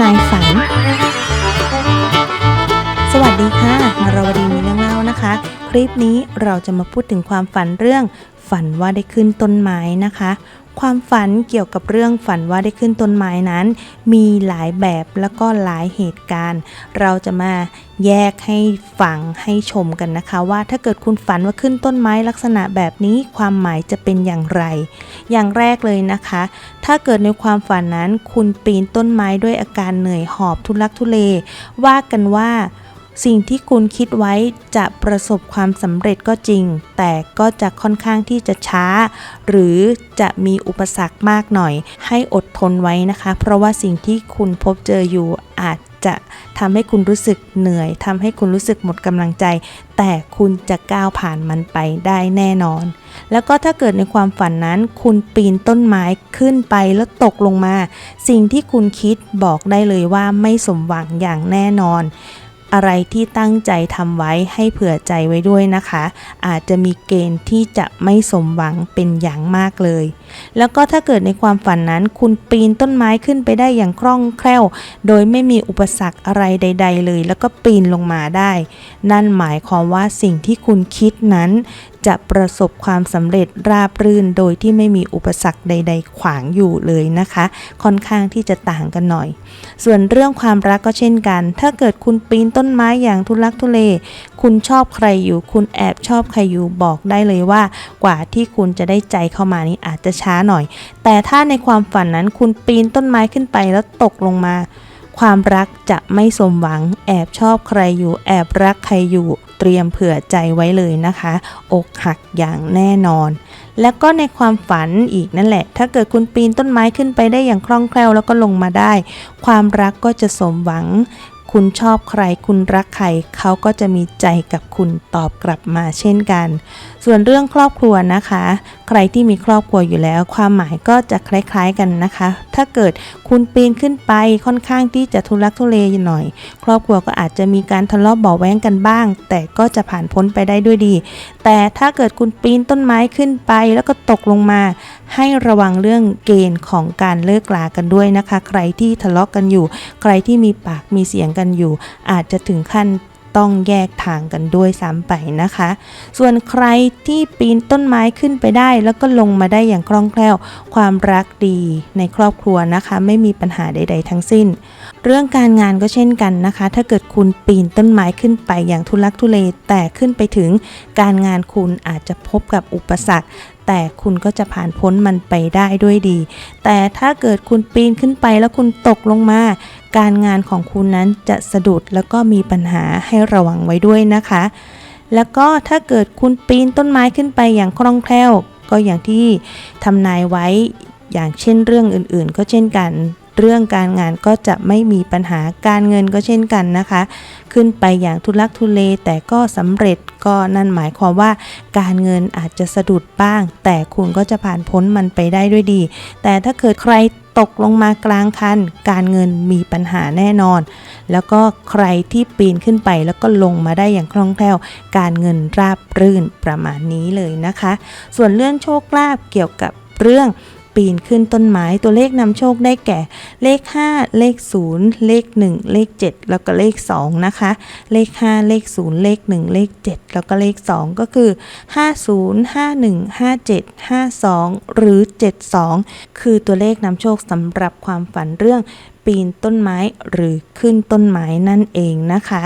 นายฝัน สวัสดีค่ะ มารวดีมีเรื่องเล่านะคะ คลิปนี้เราจะมาพูดถึงความฝันเรื่อง ฝันว่าได้ขึ้นต้นไม้นะคะ ความฝันเกี่ยวกับเรื่องฝันว่าได้ขึ้นต้นไม้นั้น มีหลายแบบแล้วก็หลายเหตุการณ์ เราจะมาแยกให้ฟังให้ชมกันนะคะ ว่าถ้าเกิดคุณฝันว่าขึ้นต้นไม้ลักษณะแบบนี้ความหมายจะเป็นอย่างไร อย่างแรกเลยนะคะ ถ้าเกิดในความฝันนั้นคุณปีนต้นไม้ด้วยอาการเหนื่อยหอบทุลักทุเล ว่ากันว่า สิ่งที่คุณคิดไว้จะประสบความสำเร็จก็จริง แต่ก็จะค่อนข้างที่จะช้า หรือจะมีอุปสรรคมากหน่อย ให้อดทนไว้นะคะ เพราะว่าสิ่งที่คุณพบเจออยู่อาจจะทำให้คุณรู้สึกเหนื่อยทำให้คุณรู้สึกหมดกำลังใจ แต่คุณจะก้าวผ่านมันไปได้แน่นอน แล้วก็ถ้าเกิดในความฝันนั้น คุณปีนต้นไม้ขึ้นไปแล้วตกลงมา สิ่งที่คุณคิดบอกได้เลยว่าไม่สมหวังอย่างแน่นอน อะไรที่ตั้งใจทำไว้ให้เผื่อใจไว้ด้วยนะคะ อาจจะมีเกณฑ์ที่จะไม่สมหวังเป็นอย่างมากเลย แล้วก็ถ้าเกิดในความฝันนั้น คุณปีนต้นไม้ขึ้นไปได้อย่างคล่องแคล่ว โดยไม่มีอุปสรรคอะไรใด ๆ เลย แล้วก็ปีนลงมาได้ นั่นหมายความว่าสิ่งที่คุณคิดนั้นจะประสบความสำเร็จราบรื่นโดยที่ไม่มีอุปสรรคใด ๆ ขวางอยู่เลยนะคะ ค่อนข้างที่จะต่างกันหน่อย ส่วนเรื่องความรักก็เช่นกัน ถ้าเกิดคุณปีนต้นไม้อย่างทุลักทุเล คุณชอบใครอยู่ คุณแอบชอบใครอยู่บอกได้เลยว่า กว่าที่คุณจะได้ใจเข้ามานี้อาจจะช้าหน่อย แต่ถ้าในความฝันนั้นคุณปีนต้นไม้ขึ้นไปแล้วตกลงมา ความรักจะไม่สมหวัง แอบชอบใครอยู่ แอบรักใครอยู่ เตรียมเผื่อใจไว้เลยนะคะ อกหักอย่างแน่นอน แล้วก็ในความฝันอีกนั่นแหละ ถ้าเกิดคุณปีนต้นไม้ขึ้นไปได้อย่างคล่องแคล่วแล้วก็ลงมาได้ ความรักก็จะสมหวัง คุณชอบใครคุณรักใครเขาก็จะมีใจกับคุณตอบกลับมาเช่นกัน ส่วนเรื่องครอบครัวนะคะ ใครที่มีครอบครัวอยู่แล้ว ความหมายก็จะคล้ายๆกันนะคะ ถ้าเกิดคุณปีนขึ้นไปค่อนข้างที่จะทุลักทุเลหน่อย ครอบครัวก็อาจจะมีการทะเลาะเบาแว้งกันบ้าง แต่ก็จะผ่านพ้นไปได้ด้วยดี แต่ถ้าเกิดคุณปีนต้นไม้ขึ้นไปแล้วก็ตกลงมา ให้ระวังเรื่องเกณฑ์ของการเลิกลากันด้วยนะคะ ใครที่ทะเลาะกันอยู่ ใครที่มีปากมีเสียงกันอยู่ อาจจะถึงขั้นต้องแยกทางกันด้วยซ้ำไปนะคะ ส่วนใครที่ปีนต้นไม้ขึ้นไปได้ แล้วก็ลงมาได้อย่างคล่องแคล่ว ความรักดีในครอบครัวนะคะ ไม่มีปัญหาใด ๆ ทั้งสิ้น เรื่องการงานก็เช่นกันนะคะ ถ้าเกิดคุณปีนต้นไม้ขึ้นไปอย่างทุลักทุเลแต่ขึ้นไปถึงการงานคุณอาจจะพบกับอุปสรรค แต่คุณก็จะผ่านพ้นมันไปได้ด้วยดี แต่ถ้าเกิดคุณปีนขึ้นไปแล้วคุณตกลงมา การงานของคุณนั้นจะสะดุดแล้วก็มีปัญหาให้ระวังไว้ด้วยนะคะ แล้วก็ถ้าเกิดคุณปีนต้นไม้ขึ้นไปอย่างคล่องแคล่ว ก็อย่างที่ทำนายไว้อย่างเช่นเรื่องอื่นๆ ก็เช่นกัน เรื่องการงานก็จะไม่มีปัญหาการเงินก็เช่นกันนะคะ ขึ้นไปอย่างทุลักทุเลแต่ก็สำเร็จก็นั่นหมายความว่า การเงินอาจจะสะดุดบ้าง แต่คุณก็จะผ่านพ้นมันไปได้ด้วยดี แต่ถ้าเกิดใครตกลงมากลางคัน การเงินมีปัญหาแน่นอน แล้วก็ใครที่ปีนขึ้นไปแล้วก็ลงมาได้อย่างคล่องแคล่ว การเงินราบรื่นประมาณนี้เลยนะคะ ส่วนเรื่องโชคลาภเกี่ยวกับเรื่อง ปีนขึ้นต้นไม้ตัวเลขนำโชคได้แก่ เลข 5 เลข 0 เลข 1 เลข 7 แล้วก็เลข 2 นะคะ เลข 5 เลข 0 เลข 1 เลข 7 แล้วก็เลข 2 ก็คือ 50 51 57 52 หรือ 72 คือตัวเลขนำโชคสำหรับความฝันเรื่อง ปีนต้นไม้หรือขึ้นต้นไม้นั่นเองนะคะ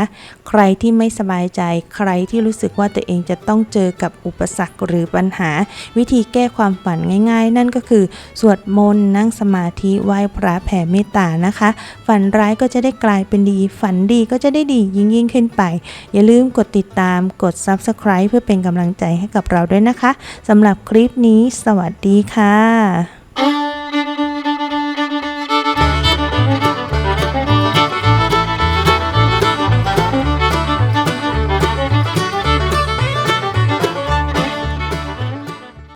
ใครที่ไม่สบายใจใครที่รู้สึกว่าตัวเองจะต้องเจอกับอุปสรรคหรือปัญหา วิธีแก้ความฝันง่าย ๆ นั่นก็คือ สวดมนต์นั่งสมาธิไหว้พระแผ่เมตตานะคะ ฝันร้ายก็จะได้กลายเป็นดี ฝันดีก็จะได้ดียิ่งยิ่งๆขึ้นไป อย่าลืมกดติดตามกด Subscribe เพื่อเป็นกำลังใจให้กับเราด้วยนะคะสำหรับคลิปนี้ สวัสดีค่ะ